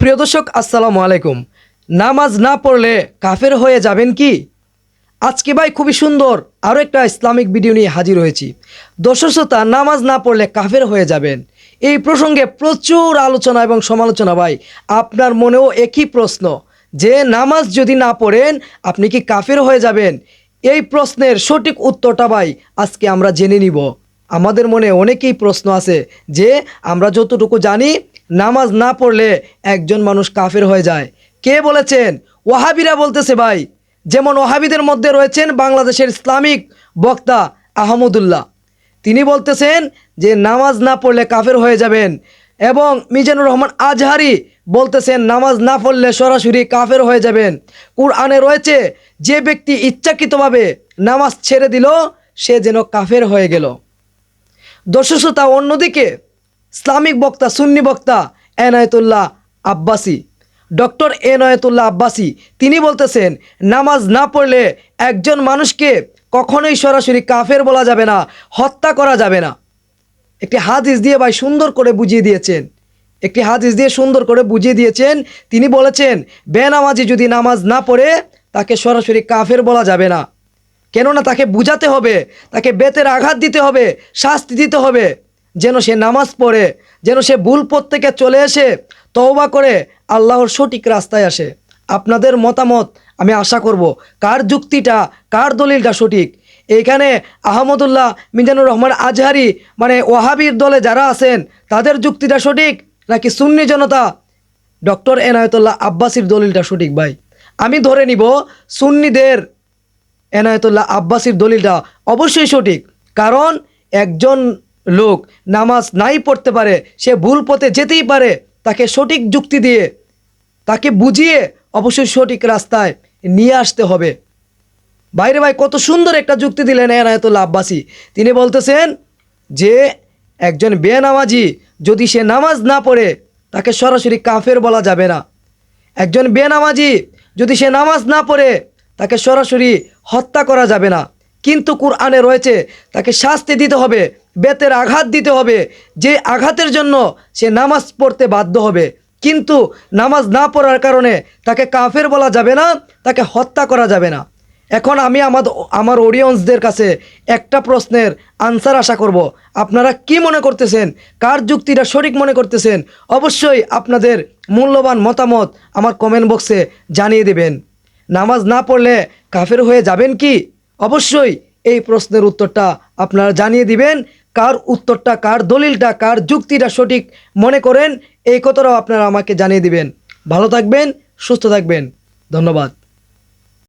প্রিয় দর্শক, আসসালামু আলাইকুম। নামাজ না পড়লে কাফের হয়ে যাবেন কি? আজকে ভাই খুবই সুন্দর আরও একটা ইসলামিক ভিডিও নিয়ে হাজির হয়েছি। দর্শক শ্রোতা, নামাজ না পড়লে কাফের হয়ে যাবেন। এই প্রসঙ্গে প্রচুর আলোচনা এবং সমালোচনা ভাই। আপনার মনেও একই প্রশ্ন, যে নামাজ যদি না পড়েন, আপনি কি কাফের হয়ে যাবেন? এই প্রশ্নের সঠিক উত্তরটা ভাই আজকে আমরা জেনে নিব। আমাদের মনে অনেকেই প্রশ্ন আছে, যে আমরা যতটুকু জানি নামাজ না পড়লে একজন মানুষ কাফের হয়ে যায়। কে বলেছেন? ওয়াহাবিরা বলতেছে ভাই, যেমন ওয়াহাবিদের মধ্যে রয়েছেন বাংলাদেশের ইসলামিক বক্তা আহমদুল্লাহ। তিনি বলতেছেন যে, নামাজ না পড়লে কাফের হয়ে যাবেন এবং মিজানুর রহমান আজহারি বলতেছেন, নামাজ না পড়লে সরাসরি কাফের হয়ে যাবেন। কুরআনে রয়েছে, যে ব্যক্তি ইচ্ছাকৃতভাবে নামাজ ছেড়ে দিল, সে যেন কাফের হয়ে গেল। দর্শকতা অন্যদিকে ইসলামিক বক্তা, সুন্নি বক্তা এনায়তুল্লাহ আব্বাসি। ডক্টর এনায়তুল্লাহ আব্বাসি, তিনি বলতেছেন, নামাজ না পড়লে একজন মানুষকে কখনোই সরাসরি কাফের বলা যাবে না, হত্যা করা যাবে না। একটি হাদিস দিয়ে ভাই সুন্দর করে বুঝিয়ে দিয়েছেন। একটি হাদিস দিয়ে সুন্দর করে বুঝিয়ে দিয়েছেন। তিনি বলেছেন, বেনামাজি যদি নামাজ না পড়ে, তাকে সরাসরি কাফের বলা যাবে না। কেননা তাকে বুঝাতে হবে, তাকে বেতের আঘাত দিতে হবে, শাস্তি দিতে হবে। যেন সে নামাজ পড়ে, যেন সে ভুল পথ থেকে চলে এসে তওবা করে আল্লাহর সঠিক রাস্তায় আসে। আপনাদের মতামত আমি আশা করব, কার যুক্তিটা, কার দলিলটা সঠিক? এইখানে আহমদুল্লাহ মিজানুর রহমান আজহারি মানে ওয়াহাবির দলে যারা আছেন, তাদের যুক্তিটা সঠিক নাকি সুন্নি জনতা? ডক্টর এনায়তুল্লাহ আব্বাসির দলিলটা সঠিক ভাই। আমি ধরে নিব, সুন্নিদের এনায়তুল্লাহ আব্বাসির দলিলটা অবশ্যই সঠিক। কারণ একজন লোক নামাজ নাই পড়তে পারে, সে ভুল পথে যেতেই পারে, তাকে সঠিক যুক্তি দিয়ে, তাকে বুঝিয়ে অবশ্যই সঠিক রাস্তায় নিয়ে আসতে হবে। বাইরে ভাই, কত সুন্দর একটা যুক্তি দিলেন এনায়তুল্লাহ আব্বাসি। তিনি বলতেছেন যে, একজন বেনামাজি যদি সে নামাজ না পড়ে, তাকে সরাসরি কাফের বলা যাবে না। একজন বেনামাজি যদি সে নামাজ না পড়ে, তাকে সরাসরি হত্যা করা যাবে না। কিন্তু কুরআনে রয়েছে, তাকে শাস্তি দিতে হবে বেতের আঘাত দিতে হবে। যে আঘাতের জন্য সে নামাজ পড়তে বাধ্য হবে। কিন্তু নামাজ না পড়ার কারণে তাকে কাফের বলা যাবে না, তাকে হত্যা করা যাবে না। এখন আমি আমার আমার অডিয়েন্সদের কাছে একটা প্রশ্নের আনসার আশা করব। আপনারা কি মনে করতেছেন? কার যুক্তিটা সঠিক মনে করতেছেন? অবশ্যই আপনাদের মূল্যবান মতামত আমার কমেন্ট বক্সে জানিয়ে দেবেন। নামাজ না পড়লে কাফের হয়ে যাবেন কি? অবশ্যই এই প্রশ্নের উত্তরটা আপনারা জানিয়ে দিবেন কার উত্তরটা, কার দলিলটা, কার যুক্তিটা সঠিক মনে করেন, এই কথাটাও আপনারা আমাকে জানিয়ে দিবেন। ভালো থাকবেন, সুস্থ থাকবেন। ধন্যবাদ।